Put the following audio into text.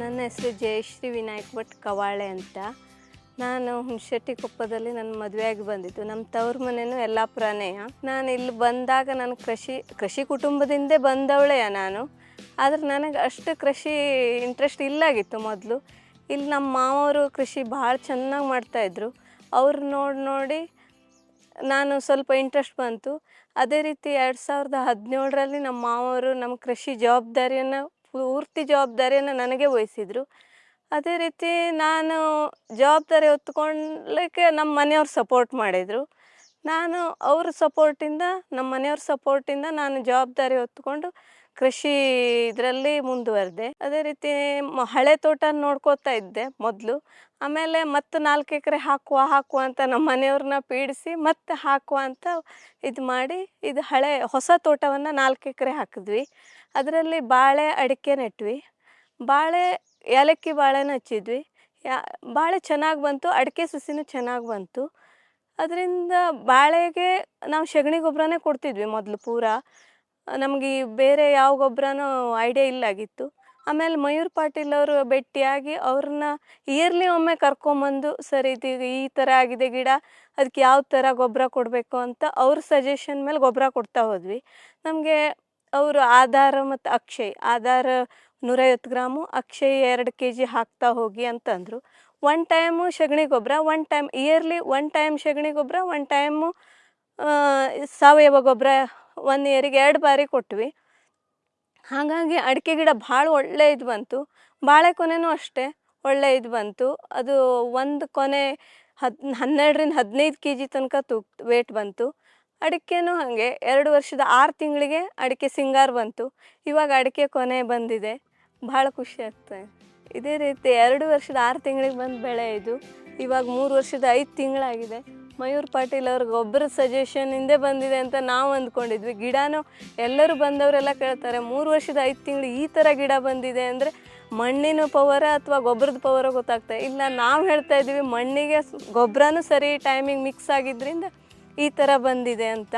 ನನ್ನ ಹೆಸರು ಜಯಶ್ರೀ ವಿನಾಯಕ್ ಭಟ್ ಕವಾಳೆ ಅಂತ. ನಾನು ಹುಣಶೆಟ್ಟಿಕೊಪ್ಪದಲ್ಲಿ ನನ್ನ ಮದುವೆಯಾಗಿ ಬಂದಿತ್ತು ನಮ್ಮ ತವ್ರ ಮನೆಯೂ ಯಲ್ಲಾಪುರನೇ. ನಾನು ಇಲ್ಲಿ ಬಂದಾಗ ನಾನು ಕೃಷಿ ಕೃಷಿ ಕುಟುಂಬದಿಂದೇ ಬಂದವಳೆಯ ನಾನು. ಆದರೆ ನನಗೆ ಅಷ್ಟು ಕೃಷಿ ಇಂಟ್ರೆಸ್ಟ್ ಇಲ್ಲಾಗಿತ್ತು ಮೊದಲು. ಇಲ್ಲಿ ನಮ್ಮ ಮಾವರು ಕೃಷಿ ಭಾಳ ಚೆನ್ನಾಗಿ ಮಾಡ್ತಾಯಿದ್ರು ಅವ್ರು ನೋಡಿ ನೋಡಿ ನಾನು ಸ್ವಲ್ಪ ಇಂಟ್ರೆಸ್ಟ್ ಬಂತು. ಅದೇ ರೀತಿ ಎರಡು ಸಾವಿರದ ಹದಿನೇಳರಲ್ಲಿ ನಮ್ಮ ಮಾವರು ನಮ್ಮ ಕೃಷಿ ಜವಾಬ್ದಾರಿಯನ್ನು ಪೂರ್ತಿ ಜವಾಬ್ದಾರಿಯನ್ನು ನನಗೆ ವಹಿಸಿದರು. ಅದೇ ರೀತಿ ನಾನು ಜವಾಬ್ದಾರಿ ಹೊತ್ಕೊಳ್ಳಿಕ್ಕೆ ನಮ್ಮ ಮನೆಯವ್ರು ಸಪೋರ್ಟ್ ಮಾಡಿದರು. ನಾನು ಅವ್ರ ಸಪೋರ್ಟಿಂದ ನಮ್ಮ ಮನೆಯವ್ರ ಸಪೋರ್ಟಿಂದ ನಾನು ಜವಾಬ್ದಾರಿ ಹೊತ್ಕೊಂಡು ಕೃಷಿ ಇದರಲ್ಲಿ ಮುಂದುವರೆದೆ. ಅದೇ ರೀತಿ ಹಳೆ ತೋಟ ನೋಡ್ಕೋತಾ ಇದ್ದೆ ಮೊದಲು. ಆಮೇಲೆ ಮತ್ತೆ ನಾಲ್ಕು ಎಕರೆ ಹಾಕುವ ಹಾಕುವ ಅಂತ ನಮ್ಮ ಮನೆಯವ್ರನ್ನ ಪೀಡಿಸಿ ಮತ್ತೆ ಹಾಕುವ ಅಂತ ಇದು ಮಾಡಿ ಇದು ಹಳೆ ಹೊಸ ತೋಟವನ್ನು ನಾಲ್ಕು ಎಕರೆ ಹಾಕಿದ್ವಿ. ಅದರಲ್ಲಿ ಬಾಳೆ, ಅಡಿಕೆ ನೆಟ್ವಿ. ಬಾಳೆ, ಏಲಕ್ಕಿ ಬಾಳೆನ ಹಚ್ಚಿದ್ವಿ. ಯಾ, ಬಾಳೆ ಚೆನ್ನಾಗಿ ಬಂತು, ಅಡಿಕೆ ಸಸಿನೂ ಚೆನ್ನಾಗಿ ಬಂತು. ಅದರಿಂದ ಬಾಳೆಗೆ ನಾವು ಸಗಣಿ ಗೊಬ್ಬರನೇ ಕೊಡ್ತಿದ್ವಿ ಮೊದಲು ಪೂರಾ. ನಮಗೆ ಬೇರೆ ಯಾವ ಗೊಬ್ಬರನೂ ಐಡಿಯಾ ಇಲ್ಲಾಗಿತ್ತು. ಆಮೇಲೆ ಮಯೂರ್ ಪಾಟೀಲ್ ಅವರು ಭೇಟಿಯಾಗಿ ಅವ್ರನ್ನ ಇಯರ್ಲಿ ಒಮ್ಮೆ ಕರ್ಕೊಂಬಂದು, ಸರ್ ಇದು ಈ ಥರ ಆಗಿದೆ ಗಿಡ ಅದಕ್ಕೆ ಯಾವ ಥರ ಗೊಬ್ಬರ ಕೊಡಬೇಕು? ಅಂತ ಅವ್ರ ಸಜೆಷನ್ ಮೇಲೆ ಗೊಬ್ಬರ ಕೊಡ್ತಾ ಹೋದ್ವಿ. ನಮಗೆ ಅವರು ಆಧಾರ ಮತ್ತು ಅಕ್ಷಯ್, ಆಧಾರ ನೂರೈವತ್ತು ಗ್ರಾಮು, ಅಕ್ಷಯ್ ಎರಡು ಕೆ ಜಿ ಹಾಕ್ತಾ ಹೋಗಿ ಅಂತಂದರು. ಒನ್ ಟೈಮು ಸಗಣಿ ಗೊಬ್ಬರ one time yearly one time ಸಗಣಿ ಗೊಬ್ಬರ ಒನ್ ಟೈಮು ಸಾವಯವ ಗೊಬ್ಬರ ಒನ್ ಇಯರಿಗೆ ಎರಡು ಬಾರಿ ಕೊಟ್ವಿ. ಹಾಗಾಗಿ ಅಡಿಕೆ ಗಿಡ ಭಾಳ ಒಳ್ಳೆ ಇದು ಬಂತು. ಬಾಳೆ ಕೊನೆನೂ ಅಷ್ಟೇ ಒಳ್ಳೆ ಇದು ಬಂತು. ಅದು ಒಂದು ಕೊನೆ ಹದ್, ಹನ್ನೆರಡರಿಂದ ಹದಿನೈದು ಕೆ ಜಿ ತನಕ ತೂಕ ವೇಟ್ ಬಂತು. ಅಡಿಕೆನೂ ಹಾಗೆ ಎರಡು ವರ್ಷದ ಆರು ತಿಂಗಳಿಗೆ ಅಡಿಕೆ ಸಿಂಗಾರ ಬಂತು. ಇವಾಗ ಅಡಿಕೆ ಕೊನೆ ಬಂದಿದೆ. ಭಾಳ ಖುಷಿ ಆಗ್ತದೆ. ಇದೇ ರೀತಿ ಎರಡು ವರ್ಷದ ಆರು ತಿಂಗಳಿಗೆ ಬಂದು ಬೆಳೆ ಇದು. ಇವಾಗ ಮೂರು ವರ್ಷದ ಐದು ತಿಂಗಳಾಗಿದೆ. ಮಯೂರ್ ಪಾಟೀಲ್ ಅವ್ರ ಗೊಬ್ಬರದ ಹಿಂದೆ ಬಂದಿದೆ ಅಂತ ನಾವು ಅಂದ್ಕೊಂಡಿದ್ವಿ. ಗಿಡನೂ ಎಲ್ಲರೂ ಬಂದವರೆಲ್ಲ ಕೇಳ್ತಾರೆ, ಮೂರು ವರ್ಷದ ಐದು ತಿಂಗಳು ಈ ಥರ ಗಿಡ ಬಂದಿದೆ ಅಂದರೆ ಮಣ್ಣಿನ ಪವರ ಅಥವಾ ಗೊಬ್ಬರದ ಪವರ ಗೊತ್ತಾಗ್ತದೆ ಇಲ್ಲ. ನಾವು ಹೇಳ್ತಾ ಇದ್ದೀವಿ ಮಣ್ಣಿಗೆ ಗೊಬ್ಬರನೂ ಸರಿ ಟೈಮಿಂಗ್ ಮಿಕ್ಸ್ ಆಗಿದ್ದರಿಂದ ಈ ಥರ ಬಂದಿದೆ ಅಂತ.